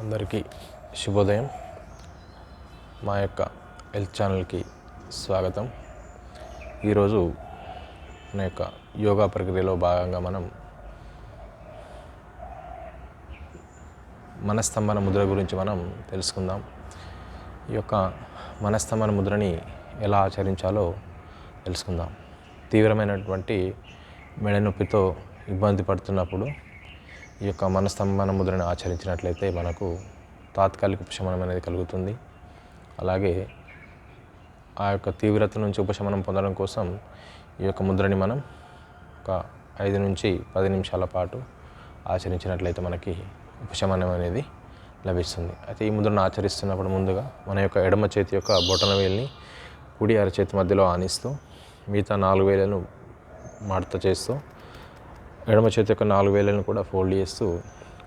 అందరికీ శుభోదయం. మా యొక్క హెల్త్ ఛానల్కి స్వాగతం. ఈరోజు మన యొక్క యోగా ప్రక్రియలో భాగంగా మనం మనస్తంభన ముద్ర గురించి మనం తెలుసుకుందాం. ఈ యొక్క మనస్తంభన ముద్రని ఎలా ఆచరించాలో తెలుసుకుందాం. తీవ్రమైనటువంటి మెడ నొప్పితో ఇబ్బంది పడుతున్నప్పుడు ఈ యొక్క మనస్తంభన ముద్రను ఆచరించినట్లయితే మనకు తాత్కాలిక ఉపశమనం అనేది కలుగుతుంది. అలాగే ఆ యొక్క తీవ్రత నుంచి ఉపశమనం పొందడం కోసం ఈ యొక్క ముద్రని మనం ఒక ఐదు నుంచి పది నిమిషాల పాటు ఆచరించినట్లయితే మనకి ఉపశమనం అనేది లభిస్తుంది. అయితే ఈ ముద్రను ఆచరిస్తున్నప్పుడు ముందుగా మన యొక్క ఎడమ చేతి యొక్క బొటన వేలిని కుడి అరచేతి మధ్యలో ఆనిస్తూ మిగతా నాలుగు వేలను మడత చేస్తూ ఎడమ చేతి యొక్క నాలుగు వేలను కూడా ఫోల్డ్ చేస్తూ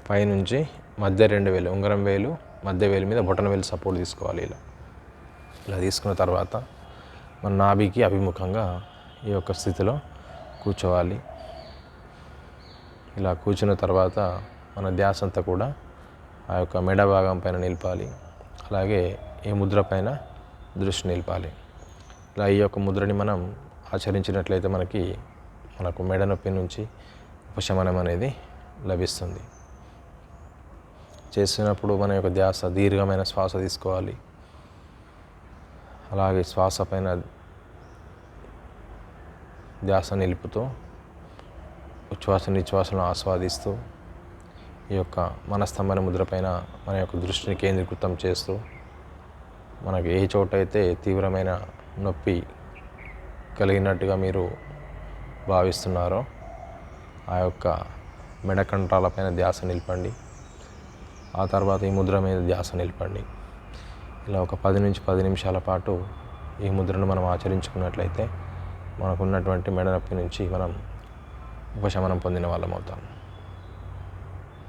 పైనుంచి మధ్య రెండు వేలు ఉంగరం వేలు మధ్య వేలు మీద బొటన వేలు సపోర్ట్ తీసుకోవాలి ఇలా. ఇలా తీసుకున్న తర్వాత మన నాభికి అభిముఖంగా ఈ యొక్క స్థితిలో కూర్చోవాలి. ఇలా కూర్చున్న తర్వాత మన ధ్యాస అంతా కూడా ఆ యొక్క మెడ భాగం పైన నిలపాలి. అలాగే ఈ ముద్ర పైన దృష్టి నిలపాలి. ఇలా ఈ యొక్క ముద్రని మనం ఆచరించినట్లయితే మనకి మనకు మెడ నొప్పి నుంచి ఉపశమనం అనేది లభిస్తుంది. చేస్తున్నప్పుడు మన యొక్క ధ్యాస దీర్ఘమైన శ్వాస తీసుకోవాలి. అలాగే శ్వాస పైన ధ్యాస నిలుపుతూ ఉచ్ఛ్వాస నిశ్వాసను ఆస్వాదిస్తూ ఈ యొక్క మనస్తంభన ముద్రపైన మన యొక్క దృష్టిని కేంద్రీకృతం చేస్తూ మనకు ఏ చోట అయితే తీవ్రమైన నొప్పి కలిగినట్టుగా మీరు భావిస్తున్నారో ఆ యొక్క మెడకంఠాలపైన ధ్యాస నిలపండి. ఆ తర్వాత ఈ ముద్ర మీద ధ్యాస నిలపండి. ఇలా ఒక పది నుంచి పది నిమిషాల పాటు ఈ ముద్రను మనం ఆచరించుకున్నట్లయితే మనకున్నటువంటి మెడ నొప్పి నుంచి మనం ఉపశమనం పొందిన వాళ్ళం అవుతాం